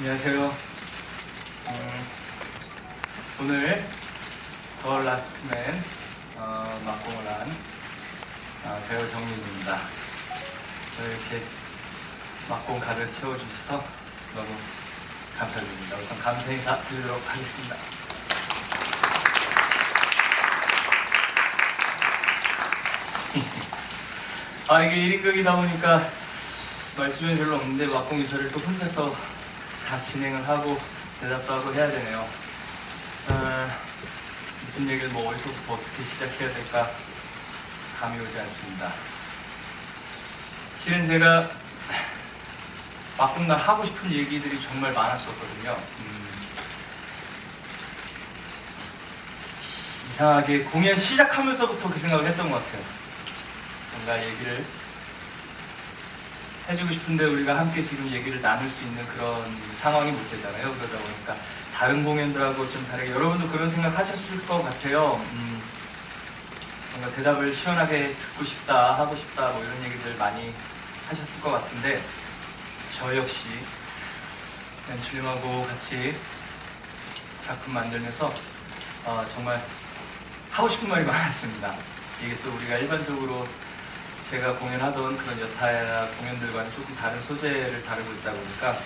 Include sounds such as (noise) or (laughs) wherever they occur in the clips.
안녕하세요. 음, 오늘 더 라스트맨 어, 막공을 한 어, 배우 정민입니다. 이렇게 막공 가득 채워주셔서 너무 감사드립니다. 우선 감사 인사 드리도록 하겠습니다. (laughs) 아 이게 1인극이다 보니까 말주변이 별로 없는데 막공이 저를 또 혼자서 다 진행을 하고 대답도 하고 해야 되네요. 아, 무슨 얘기를 뭐 어디서부터 어떻게 시작해야 될까 감이 오지 않습니다. 실은 제가 막공날 하고 싶은 얘기들이 정말 많았었거든요. 음, 이상하게 공연 시작하면서부터 그 생각을 했던 것 같아요. 뭔가 얘기를 해주고 싶은데 우리가 함께 지금 얘기를 나눌 수 있는 그런 상황이 못 되잖아요. 그러다 보니까 다른 공연들하고 좀 다르게 여러분도 그런 생각 하셨을 것 같아요. 음, 뭔가 대답을 시원하게 듣고 싶다, 하고 싶다, 뭐 이런 얘기들 많이 하셨을 것 같은데 저 역시 연출님하고 같이 작품 만들면서 어, 정말 하고 싶은 말이 많았습니다. 이게 또 우리가 일반적으로 제가 공연하던 그런 여타 공연들과는 조금 다른 소재를 다루고 있다 보니까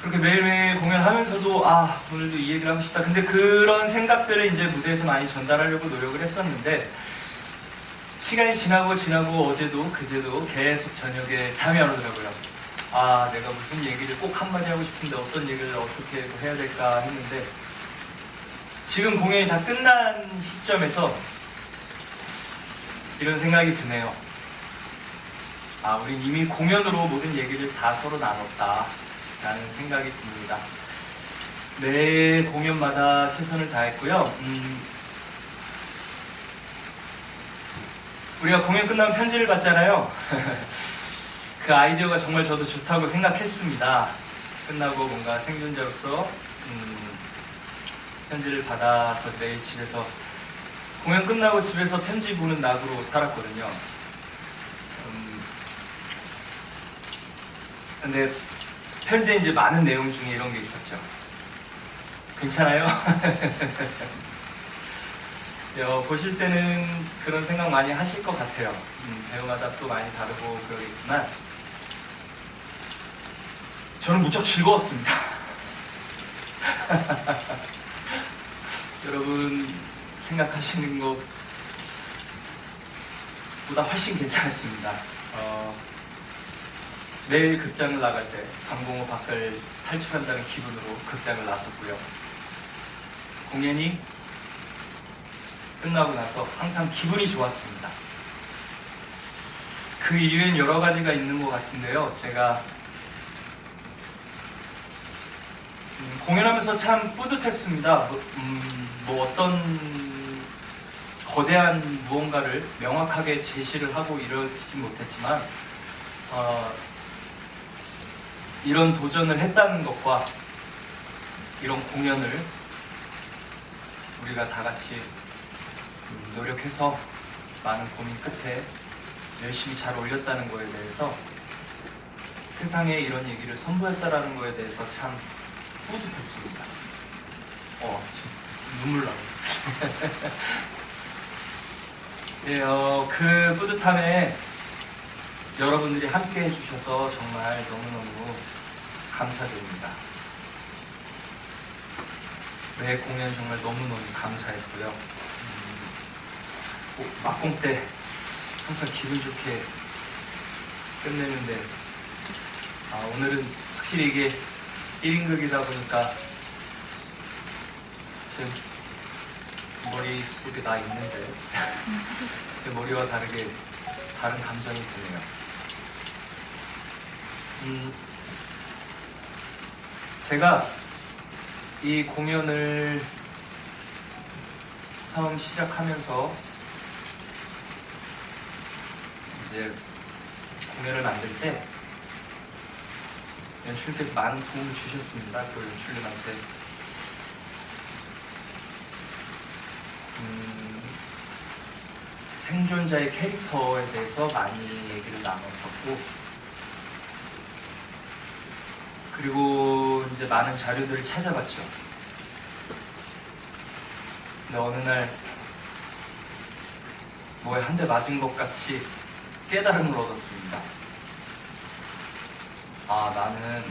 그렇게 매일매일 공연하면서도 아 오늘도 이 얘기를 하고 싶다. 근데 그런 생각들을 이제 무대에서 많이 전달하려고 노력을 했었는데 시간이 지나고 지나고 어제도 그제도 계속 저녁에 잠이 안 오더라고요. 아 내가 무슨 얘기를 꼭 한마디 하고 싶은데 어떤 얘기를 어떻게 해야 될까 했는데 지금 공연이 다 끝난 시점에서 이런 생각이 드네요. 아, 우린 이미 공연으로 모든 얘기를 다 서로 나눴다. 라는 생각이 듭니다. 매 공연마다 최선을 다했고요. 음, 우리가 공연 끝나면 편지를 받잖아요. (laughs) 그 아이디어가 정말 저도 좋다고 생각했습니다. 끝나고 뭔가 생존자로서 음, 편지를 받아서 내일 집에서 공연 끝나고 집에서 편지 보는 낙으로 살았거든요. 음, 근데 편지에 이제 많은 내용 중에 이런 게 있었죠. 괜찮아요? (laughs) 어, 보실 때는 그런 생각 많이 하실 것 같아요. 음, 배우마다 또 많이 다르고 그러겠지만 저는 무척 즐거웠습니다. (laughs) 여러분 생각하시는 것보다 훨씬 괜찮았습니다. 어, 매일 극장을 나갈 때 방공호 밖을 탈출한다는 기분으로 극장을 나섰고요. 공연이 끝나고 나서 항상 기분이 좋았습니다. 그 이유엔 여러 가지가 있는 것 같은데요. 제가 음, 공연하면서 참 뿌듯했습니다. 뭐, 음, 뭐 어떤 거대한 무언가를 명확하게 제시를 하고 이러지 못했지만 어, 이런 도전을 했다는 것과 이런 공연을 우리가 다 같이 음, 노력해서 많은 고민 끝에 열심히 잘 올렸다는 거에 대해서 세상에 이런 얘기를 선보였다라는 거에 대해서 참 뿌듯했습니다. 어, 눈물 나. 예, 어, 그 뿌듯함에 여러분들이 함께 해주셔서 정말 너무너무 감사드립니다. 매 공연 정말 너무너무 감사했고요. 음, 꼭 막공 때 항상 기분 좋게 끝내는데 아, 오늘은 확실히 이게 1인극이다 보니까 제 머릿속에 나 있는데 제 (laughs) 머리와 다르게 다른 감정이 드네요. 음, 제가 이 공연을 처음 시작하면서 이제 공연을 만들 때 연출님께서 많은 도움을 주셨습니다. 그 연출님한테. 음, 생존자의 캐릭터에 대해서 많이 얘기를 나눴었고, 그리고 이제 많은 자료들을 찾아봤죠. 근데 어느 날 뭐에 한 대 맞은 것 같이 깨달음을 얻었습니다. 아, 나는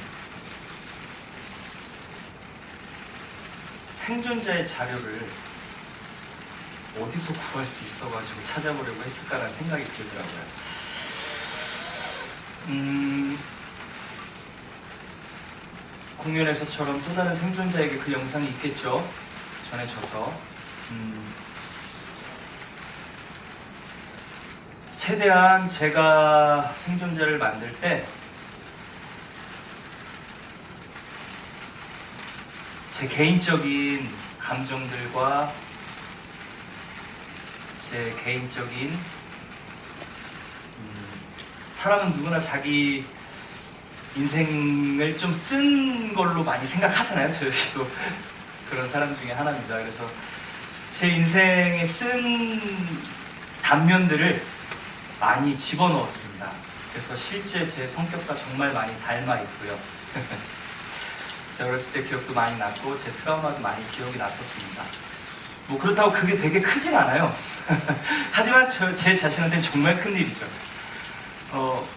생존자의 자료를 어디서 구할 수 있어가지고 찾아보려고 했을까라는 생각이 들더라고요. 음, 공연에서처럼 또 다른 생존자에게 그 영상이 있겠죠. 전해져서. 음, 최대한 제가 생존자를 만들 때 제 개인적인 감정들과 제 개인적인 음, 사람은 누구나 자기 인생을 좀 쓴 걸로 많이 생각하잖아요. 저 역시도 그런 사람 중에 하나입니다. 그래서 제 인생에 쓴 단면들을 많이 집어넣었습니다. 그래서 실제 제 성격과 정말 많이 닮아 있고요. (laughs) 제가 어렸을 때 기억도 많이 났고 제 트라우마도 많이 기억이 났었습니다. 뭐 그렇다고 그게 되게 크진 않아요. (laughs) 하지만 저, 제 자신한테는 정말 큰 일이죠. 어,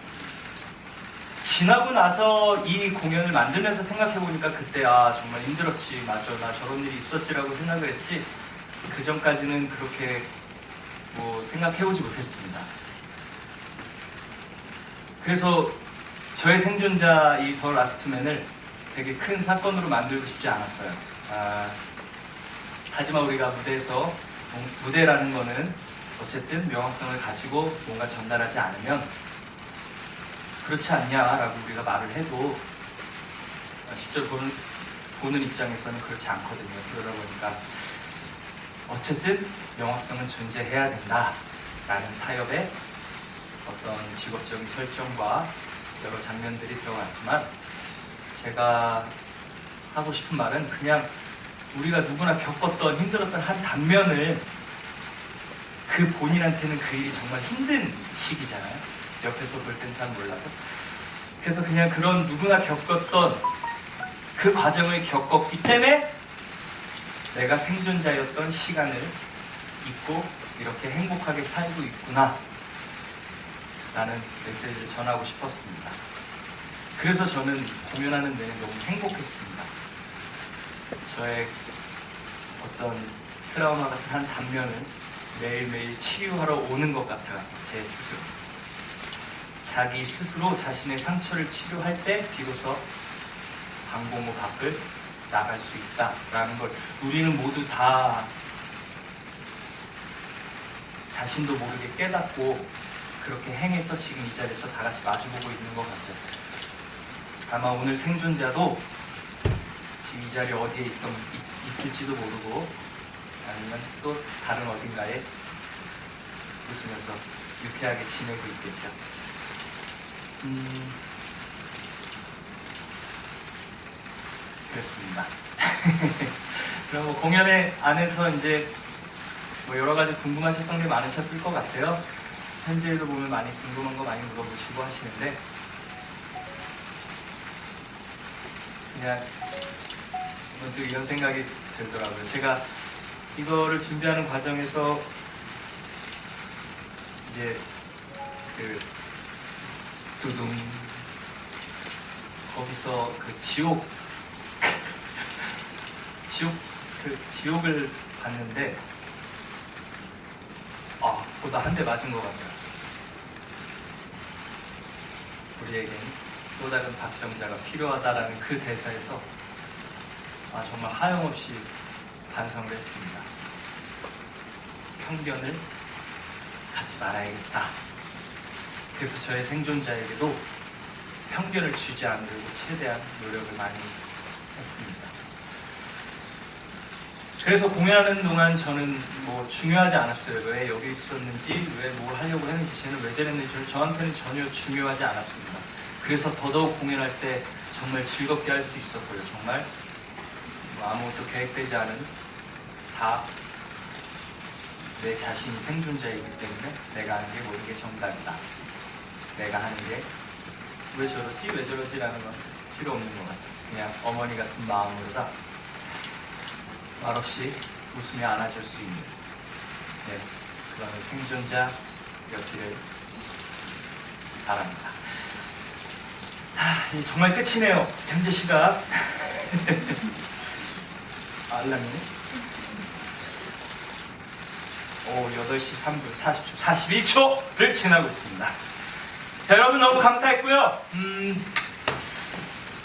지나고 나서 이 공연을 만들면서 생각해 보니까 그때 아 정말 힘들었지 맞아 나 저런 일이 있었지라고 생각을 했지 그 전까지는 그렇게 뭐 생각해 보지 못했습니다. 그래서 저의 생존자 이 더 라스트맨을 되게 큰 사건으로 만들고 싶지 않았어요. 아, 하지만 우리가 무대에서 무대라는 거는 어쨌든 명확성을 가지고 뭔가 전달하지 않으면 그렇지 않냐라고 우리가 말을 해도 직접 보는, 보는 입장에서는 그렇지 않거든요. 그러다 보니까 어쨌든 명확성은 존재해야 된다라는 타협의 어떤 직업적인 설정과 여러 장면들이 들어갔지만 제가 하고 싶은 말은 그냥 우리가 누구나 겪었던 힘들었던 한 단면을 그 본인한테는 그 일이 정말 힘든 시기잖아요. 옆에서 볼 땐 잘 몰라도. 그래서 그냥 그런 누구나 겪었던 그 과정을 겪었기 때문에 내가 생존자였던 시간을 잊고 이렇게 행복하게 살고 있구나. 라는 메시지를 전하고 싶었습니다. 그래서 저는 공연하는 내내 너무 행복했습니다. 저의 어떤 트라우마 같은 한 단면을 매일매일 치유하러 오는 것 같아요. 제 스스로. 자기 스스로 자신의 상처를 치료할 때 비로소 방공호 밖을 나갈 수 있다라는 걸 우리는 모두 다 자신도 모르게 깨닫고 그렇게 행해서 지금 이 자리에서 다 같이 마주보고 있는 것 같아요. 아마 오늘 생존자도 지금 이 자리 어디에 있던, 있- 있을지도 모르고 아니면 또 다른 어딘가에 웃으면서 유쾌하게 지내고 있겠죠. 음, 그렇습니다. (laughs) 그럼 뭐 공연의 안에서 이제 뭐 여러 가지 궁금하셨던 게 많으셨을 것 같아요. 현지에도 보면 많이 궁금한 거 많이 물어보시고 하시는데 그냥 문득 이런 생각이 들더라고요. 제가 이거를 준비하는 과정에서 이제 그 두둥 거기서 그 지옥 (laughs) 지옥 그 지옥을 봤는데 아 보다 한 대 맞은 것 같아요. 우리에겐 또 다른 박정자가 필요하다라는 그 대사에서 아 정말 하염없이 반성을 했습니다. 편견을 갖지 말아야겠다. 그래서 저의 생존자에게도 편견을 주지 않으려고 최대한 노력을 많이 했습니다. 그래서 공연하는 동안 저는 뭐 중요하지 않았어요. 왜 여기 있었는지, 왜뭘 하려고 했는지, 쟤는 왜 저랬는지 저한테는 전혀 중요하지 않았습니다. 그래서 더더욱 공연할 때 정말 즐겁게 할 수 있었고요. 정말 뭐 아무것도 계획되지 않은 다 내 자신이 생존자이기 때문에 내가 하는 게 모든 게 정답이다. 내가 하는 게 왜 저러지 왜 저러지라는 건 필요 없는 것 같아요. 그냥 어머니 같은 마음으로 다 말없이 웃으며 안아줄 수 있는 네, 그런 생존자 였기를 바랍니다. 하, 정말 끝이네요. 현재 시각 (laughs) 알람이네. 오, 8시 3분 40초, 41초를 지나고 있습니다. 자, 여러분 너무 감사했고요. 음,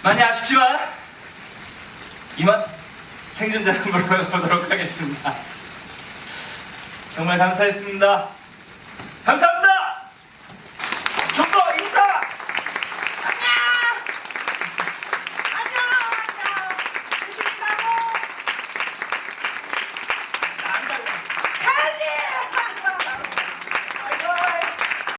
많이 아쉽지만 이만 생존자를 물어보도록 (laughs) 하겠습니다. 정말 감사했습니다. 감사합니다.